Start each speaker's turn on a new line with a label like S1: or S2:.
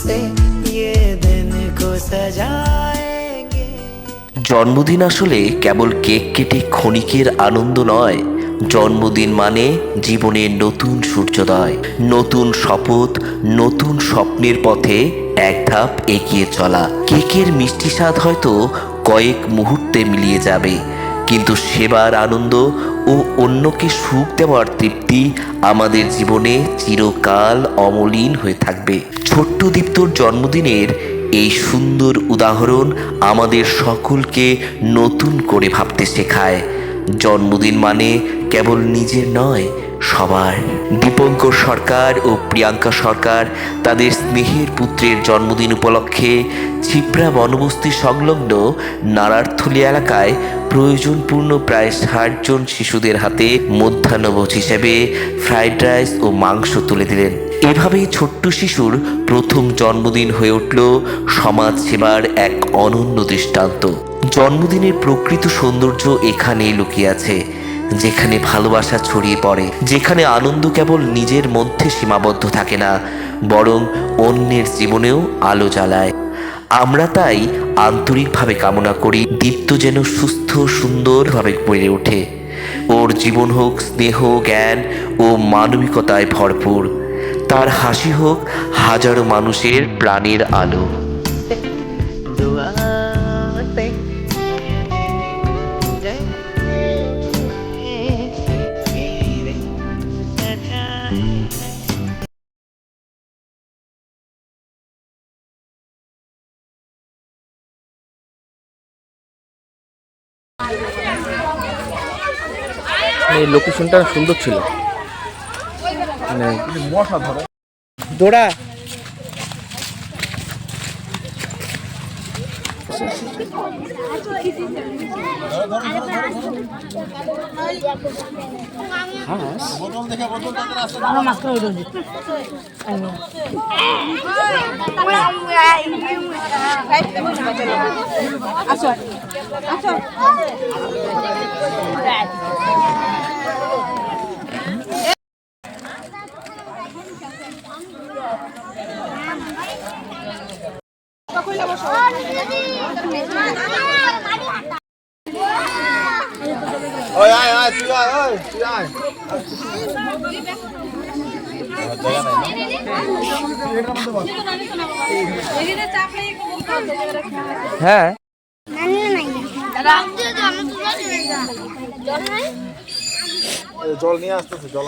S1: से ये दिन को सजाएंगे
S2: জন্মদিন আসলে কেবল কেক কেটে ক্ষণিকের আনন্দ নয় জন্মদিন মানে জীবনের নতুন সূর্যোদয় নতুন শপথ নতুন স্বপ্নের পথে এক ধাপ এগিয়ে চলা কেকের মিষ্টি স্বাদ হয়তো কয়েক মুহূর্তে মিলিয়ে যাবে কিন্তু সেবার আনন্দ ও অন্যকে সুখ দেওয়ার তৃপ্তি আমাদের জীবনে চিরকাল অমলিন হয়ে থাকবে ছোট্ট দীপ্তর জন্মদিনের এই সুন্দর উদাহরণ আমাদের সকলকে নতুন করে ভাবতে শেখায়। জন্মদিন মানে কেবল নিজের নয় সবার দীপঙ্কর সরকার ও প্রিয়াঙ্কা সরকার তাদের স্নেহের পুত্রের জন্মদিন উপলক্ষে ছিপ্রা বনবস্তি সংলগ্ন নারারথলি এলাকায় প্রয়োজনপূর্ণ প্রায় ষাট জন শিশুদের হাতে মধ্যাহ্নভোজ হিসেবে ফ্রাইড রাইস ও মাংস তুলে দিলেন। এভাবেই ছোট্ট শিশুর প্রথম জন্মদিন হয়ে উঠল সমাজ সেবার এক অনন্য দৃষ্টান্ত। জন্মদিনের প্রকৃত সৌন্দর্য এখানেই লুকিয়ে আছে। যেখানে ভালোবাসা ছড়িয়ে পড়ে, যেখানে আনন্দ কেবল নিজের মধ্যে সীমাবদ্ধ থাকে না, বরং অন্যের জীবনেও আলো জ্বালায়। আমরা তাই আন্তরিকভাবে কামনা করি, দীপ্ত যেন সুস্থ, সুন্দরভাবে বেড়ে ওঠে। ওর জীবন হোক, স্নেহ, জ্ঞান ও মানবিকতায় ভরপুর। তার হাসি হোক হাজারো মানুষের প্রাণের আলো।
S3: এই লোকেশনটা সুন্দর ছিল। মানে
S4: দৌড়া।
S5: ওই আয় আয় তুই আয় ওই তুই আয়।
S3: হ্যাঁ।
S5: জল নিয়ে আসতেছে জল